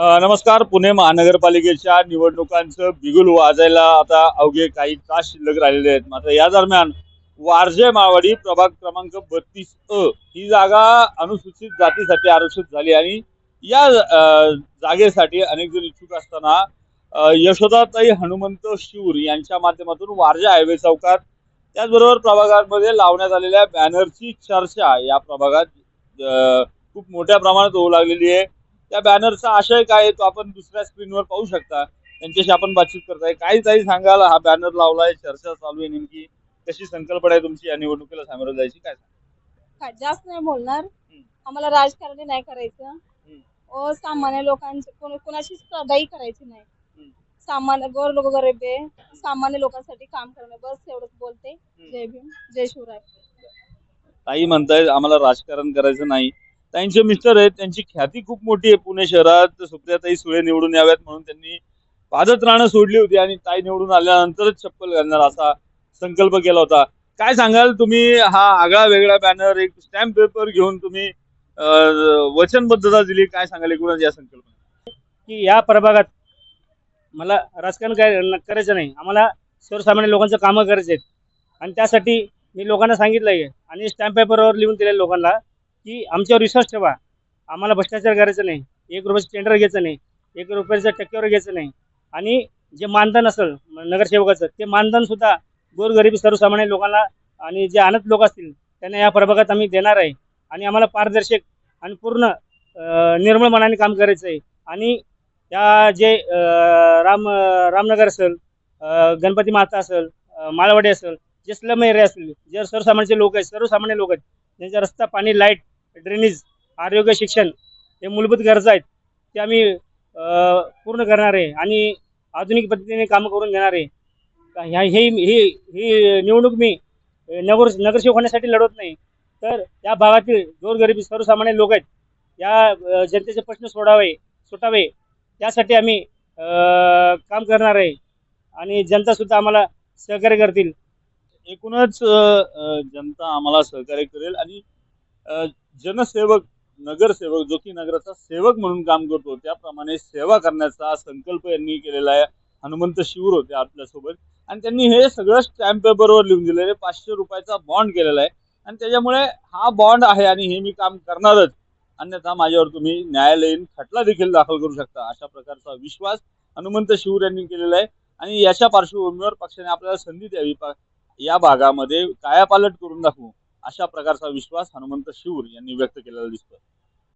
नमस्कार. पुणे महानगरपालिकेच्या निवडणुकांचं बिगुल वाजायला आता अवघे काही तास शिल्लक राहिलेले आहेत. मात्र या दरम्यान वारजे मावाडी प्रभाग क्रमांक बत्तीस अ ही जागा अनुसूचित जातीसाठी आरक्षित झाली आणि या जागेसाठी अनेक जण इच्छुक असताना यशोदाताई हनुमंत शिवूर यांच्या माध्यमातून वारजे हायवे चौकात त्याचबरोबर प्रभागांमध्ये लावण्यात आलेल्या बॅनरची चर्चा या प्रभागात खूप मोठ्या प्रमाणात होऊ लागलेली आहे. त्या बॅनरचा आशय काय आहे तो आपण दुसऱ्या स्क्रीनवर पाहू शकता. त्यांच्याशी आपण बातचीत करताय. काही काही सांगाल हा बॅनर लावलाय चर्चा चालू आहे नेमकी. कशी संकल्पना आहे तुमची या निवडणुकीला सामोरं जायची काय काय जास्त नाही बोलणार. आम्हाला राजकारणी नाही करायचं. सामान्य लोकांचे कोण कोणाशी स्पर्धाही करायची नाही. सामान्य गोर लोक गरीब आहे. सामान्य लोकांसाठी काम करणं बस एवढंच बोलते. जय भीम जय शिवराय. ताई म्हणतायत आम्हाला राजकारण करायचं नाही. ताईंचे मिस्टर आहेत त्यांची ख्याती खूप मोठी आहे पुणे शहरात. सुप्रियाताई सुळे निवडून याव्यात म्हणून त्यांनी पादत राहणं सोडली होती आणि ताई निवडून आल्यानंतरच चप्पल घालणार असा संकल्प केला होता. काय सांगाल तुम्ही? हा आगळा वेगळा बॅनर एक स्टॅम्प पेपर घेऊन तुम्ही वचनबद्धता दिली. काय सांगाल एकूणच या संकल्पना? की या प्रभागात मला राजकारण काय करायचं नाही. आम्हाला सर्वसामान्य लोकांचं कामं करायचे आहेत आणि त्यासाठी मी लोकांना सांगितलं आहे आणि स्टॅम्प पेपरवर लिहून दिलेल्या लोकांना की आमच्यावर विश्वास ठेवा. आम्हाला भ्रष्टाचार करायचं नाही. एक रुपयाचं टेंडर घ्यायचं नाही. एक रुपयाचं टक्क्यावर घ्यायचं नाही. आणि जे मानधन असेल नगरसेवकाचं ते मानधनसुद्धा गोरगरीब सर्वसामान्य लोकांना आणि जे अनाथ लोक असतील त्यांना या प्रभागात आम्ही देणार आहे. आणि आम्हाला पारदर्शक आणि पूर्ण निर्मळ मनाने काम करायचं आहे. आणि त्या जे राम रामनगर असेल गणपती माता असेल अं, माळवाडी असेल जे स्लम एरिया असतील जे सर्वसामान्य लोक आहेत सर्वसामान्य लोक आहेत त्यांचा रस्ता पाणी लाइट ड्रेनेज आरोग्य शिक्षण हे मूलभूत गरजा आहेत. ते आम्ही पूर्ण करणार आहे आणि आधुनिक पद्धतीने कामं करून घेणार आहे. ह्या ही ही ही निवडणूक मी नगर नगरसेवक होण्यासाठी लढवत नाही. तर या भागातील गोरगरिबी सर्वसामान्य लोक आहेत या जनतेचे प्रश्न सोडावे सुटावे त्यासाठी आम्ही काम करणार आहे. आणि जनतासुद्धा आम्हाला सहकार्य करतील. एकूणच जनता आम्हाला सहकार्य करेल आणि जनसेवक नगरसेवक जो की नगराचा सेवक म्हणून काम करतो. त्याप्रमाणे सेवा करण्याचा संकल्प यांनी केलेला आहे. हनुमंत शिवूर होते आपल्यासोबत. आणि त्यांनी हे सगळं स्टॅम्प पेपरवर लिहून दिलेले पाचशे रुपयाचा बॉन्ड केलेला आहे. आणि त्याच्यामुळे हा बॉन्ड आहे आणि हे मी काम करणारच. अन्यथा माझ्यावर तुम्ही न्यायालयीन खटला देखील दाखल करू शकता. अशा प्रकारचा विश्वास हनुमंत शिवूर यांनी केलेला आहे. आणि याच्या पार्श्वभूमीवर पक्षाने आपल्याला संधी द्यावी. या भागामध्ये कायापालट करून दाखवू. अशा प्रकारचा विश्वास हनुमंत शिवूर यांनी व्यक्त केलेला दिसतो